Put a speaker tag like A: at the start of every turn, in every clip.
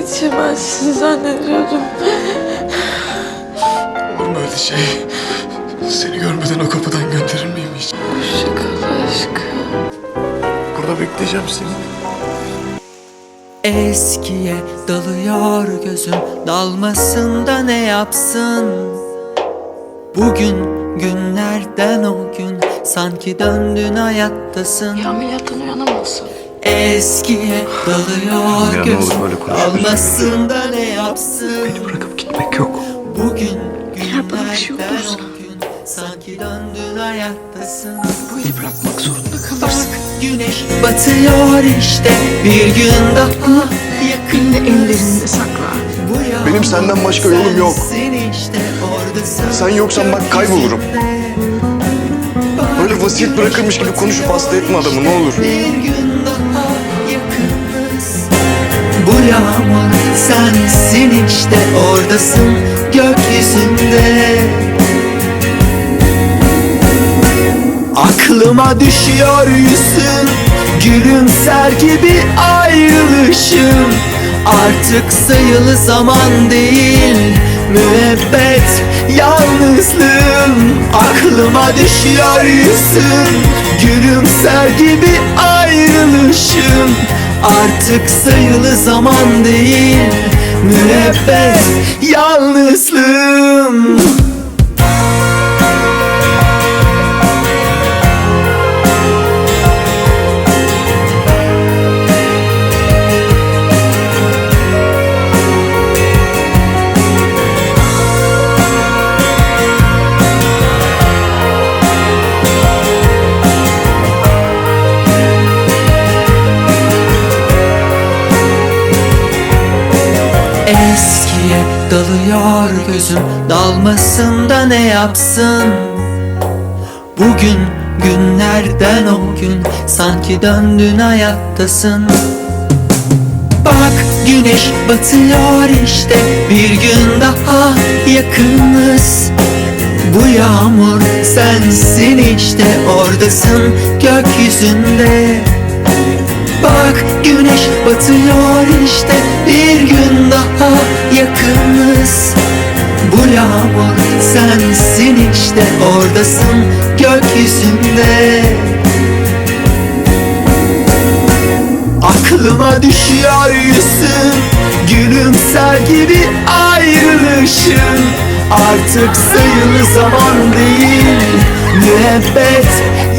A: yetişemezsin zannediyordum.
B: Olur mu öyle şey? Seni görmeden o kapıdan gönderir miyim hiç?
A: Hoşça kal aşkım.
B: Burada bekleyeceğim seni.
C: Eskiye dalıyor gözüm Dalmasında ne yapsın Bugün günlerden o gün Sanki döndün hayattasın
A: Ya ameliyattan uyanamazsın.
C: Eskiye dalıyor
B: böyle konuşma.
C: Dalmasında ne yapsın
B: Beni bırakıp gitmek yok.
C: Bugün günlerden o gün Sanki döndün hayattasın
A: eli bırakmak zorunda kalırsın.
C: güneş batıyor işte Bir gün daha
A: Elini
C: yakın
A: ellerinde sakla.
B: Benim senden başka yolum yok. Sen yoksan bak kaybolurum. Böyle vasiyet bırakırmış gibi konuşup hasta etme adamı ne olur.
C: Bu yağmur sensin işte oradasın gökyüzünde. Aklıma düşüyor yüzün Gülümser gibi ayrılışım Artık sayılı zaman değil Müebbet yalnızlığım Aklıma düşüyor yüzün Gülümser gibi ayrılışım Artık sayılı zaman değil Müebbet yalnızlığım Eskiye dalıyor gözüm. Dalmasında ne yapsın? Bugün günlerden o gün Sanki döndün hayattasın. Bak güneş batıyor işte Bir gün daha yakınız. Bu yağmur sensin işte Oradasın gökyüzünde. Bak güneş batıyor işte bir gün daha yakınız. Bu yağmur sensin işte oradasın gökyüzünde. Aklıma düşüyor yüzün Gülümser gibi ayrılışın. Artık sayılı zaman değil Müebbet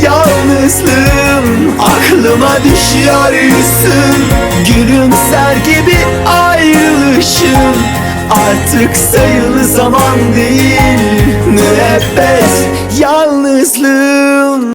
C: yalnızlığım Aklıma düşüyor yüzün Gülümser gibi ayrılışın Artık sayılı zaman değil Müebbet yalnızlığım